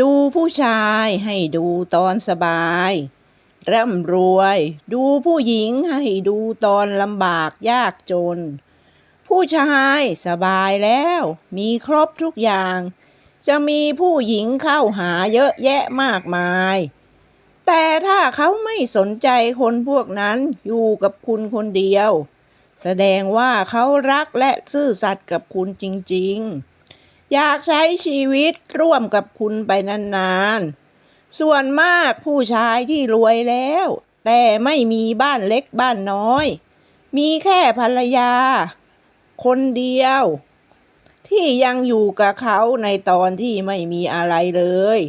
ดูผู้ชายให้ดูตอนสบาย ร่ำรวย ดูผู้หญิงให้ดูตอนลำบากยากจน ผู้ชายสบายแล้ว มีครบทุกอย่าง จะมีผู้หญิงเข้าหาเยอะแยะมากมาย แต่ถ้าเขาไม่สนใจคนพวกนั้นอยู่กับคุณคนเดียว แสดงว่าเขารักและซื่อสัตย์กับคุณจริง ๆ อยากใช้ชีวิตร่วมกับคุณไปนานๆ ส่วนมากผู้ชายที่รวยแล้ว แต่ไม่มีบ้านเล็กบ้านน้อย มีแค่ภรรยา คนเดียว ที่ยังอยู่กับเขาในตอนที่ไม่มีอะไรเลย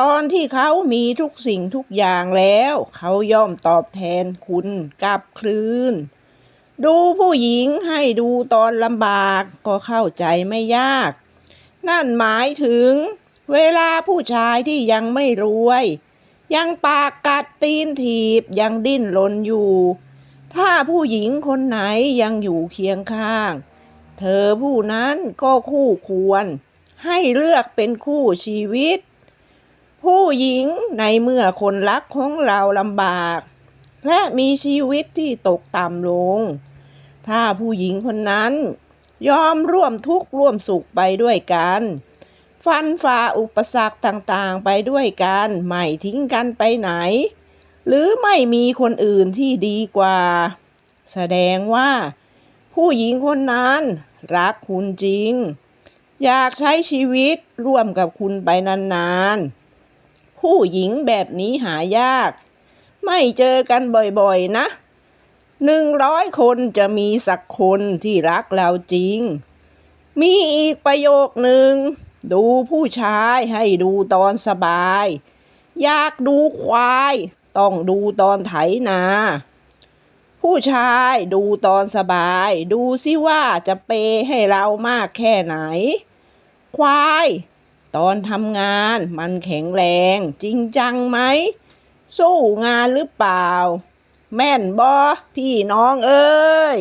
ตอนที่เขามีทุกสิ่งทุกอย่างแล้ว เขาย่อมตอบแทนคุณกลับคลืนดูผู้หญิงให้ดูตอนลำบากก็เข้าใจไม่ยาก นั่นหมายถึง เวลาผู้ชายที่ยังไม่รวย ยังปากกัดตีนถีบยังดิ้นรนอยู่ ถ้าผู้หญิงคนไหนยังอยู่เคียงข้าง เธอผู้นั้นก็คู่ควร ให้เลือกเป็นคู่ชีวิต ผู้หญิงในเมื่อคนรักของเราลำบาก และมีชีวิตที่ตกต่ำลง ถ้าผู้หญิงคนนั้น ยอมร่วมทุกข์ร่วมสุขไปด้วยกัน ฟันฝ่าอุปสรรคต่างๆไปด้วยกัน ไม่ทิ้งกันไปไหน หรือไม่มีคนอื่นที่ดีกว่า แสดงว่า ผู้หญิงคนนั้น รักคุณจริง อยากใช้ชีวิตร่วมกับคุณไปนานๆ ผู้หญิงแบบนี้หายาก ไม่เจอกันบ่อยๆนะ หนึ่งร้อยคนจะมีสักคนที่รักเราจริง มีอีกประโยคหนึ่ง ดูผู้ชายให้ดูตอนสบาย อยากดูควาย ต้องดูตอนไถนา ผู้ชายดูตอนสบาย ดูสิว่าจะเปย์ให้เรามากแค่ไหน ควาย ตอนทำงานมันแข็งแรง จริงจังไหม สู้งานหรือเปล่า แม่นบอพี่น้องเอ้ย